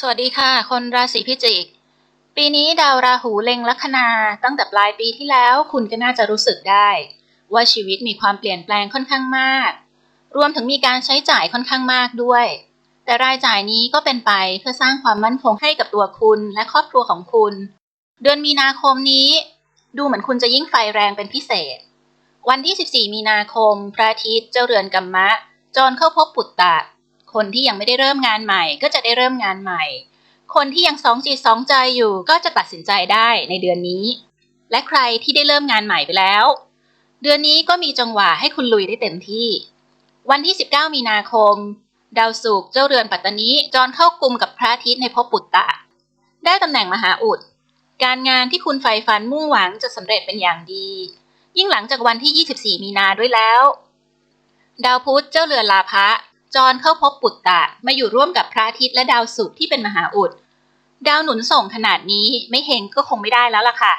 สวัสดีค่ะ คนราศีพิจิก ปีนี้ดาวราหูเล็งลัคนา ตั้งแต่ปลายปีที่แล้วคุณก็น่าจะรู้สึกได้ ว่าชีวิตมีความเปลี่ยนแปลงค่อนข้างมาก รวมถึงมีการใช้จ่ายค่อนข้างมากด้วย แต่รายจ่ายนี้ก็เป็นไปเพื่อสร้างความมั่นคงให้กับตัวคุณและครอบครัวของคุณ เดือนมีนาคมนี้ ดูเหมือนคุณจะยิ่งไฟแรงเป็นพิเศษ วันที่ 14 มีนาคม พระอาทิตย์เจ้าเรือนกัมมะ จรเข้าพบปุตตะ คนที่ยังไม่ได้เริ่มงานใหม่ ก็จะได้เริ่มงานใหม่ คนที่ยังสองจิตสองใจอยู่ก็จะตัดสินใจได้ในเดือนนี้ และใครที่ได้เริ่มงานใหม่ไปแล้ว เดือนนี้ก็มีจังหวะให้คุณลุยได้เต็มที่ วันที่ 19 มีนาคม ดาวศุกร์เจ้าเรือนปัตตานีจรเข้ากลุ่มกับพระอาทิตย์ในภพปุตตะ ได้ตำแหน่งมหาอุด การงานที่คุณใฝ่ฝันมุ่งหวังจะสำเร็จเป็นอย่างดี ยิ่งหลังจากวันที่ 24 มีนาด้วยแล้วดาวพุธเจ้าเรือนลาภะ จรเข้าพบปุตตะมาอยู่ร่วมกับพระอาทิตย์และดาวศุกร์ที่เป็นมหาอุด ดาวหนุนส่งขนาดนี้ไม่เฮงก็คงไม่ได้แล้วล่ะค่ะ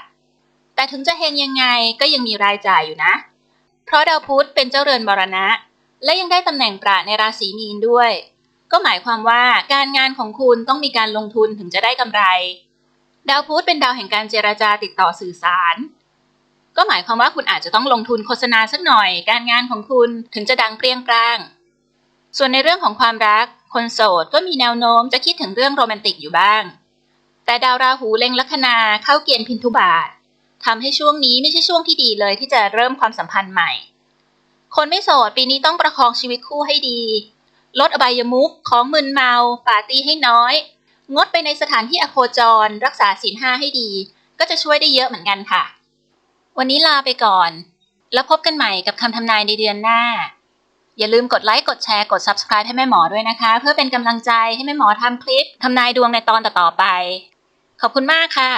แต่ถึงจะเฮงยังไงก็ยังมีรายจ่ายอยู่นะ เพราะดาวพุธเป็นเจ้าเรือนมรณะ และยังได้ตำแหน่งประในราศีมีนด้วย ก็หมายความว่าการงานของคุณต้องมีการลงทุนถึงจะได้กำไร ดาวพุธเป็นดาวแห่งการเจราจาติดต่อสื่อสารก็หมายความว่าคุณอาจจะต้องลงทุนโฆษณาสักหน่อย การงานของคุณถึงจะดังเปรี้ยงปร้าง ส่วนในเรื่องของความรัก คนโสดก็มีแนวโน้มจะคิดถึงเรื่องโรแมนติกอยู่บ้าง แต่ดาวราหูเล็งลัคนาเข้าเกณฑ์พินทุบาททำให้ช่วงนี้ไม่ใช่ช่วงที่ดีเลยที่จะเริ่มความสัมพันธ์ใหม่ คนไม่โสดปีนี้ต้องประคองชีวิตคู่ให้ดี ลดอบายมุขของมึนเมาปาร์ตี้ให้น้อย งดไปในสถานที่อโคจร รักษาศีลห้าให้ดี ก็จะช่วยได้เยอะเหมือนกันค่ะ วันนี้ลาไปก่อน แล้วพบกันใหม่กับคำทำนายในเดือนหน้า อย่าลืมกดไลค์กดแชร์กด Subscribe ให้แม่หมอด้วยนะคะ เพื่อเป็นกำลังใจให้แม่หมอทำคลิปทำนายดวงในตอนต่อๆไป ขอบคุณมากค่ะ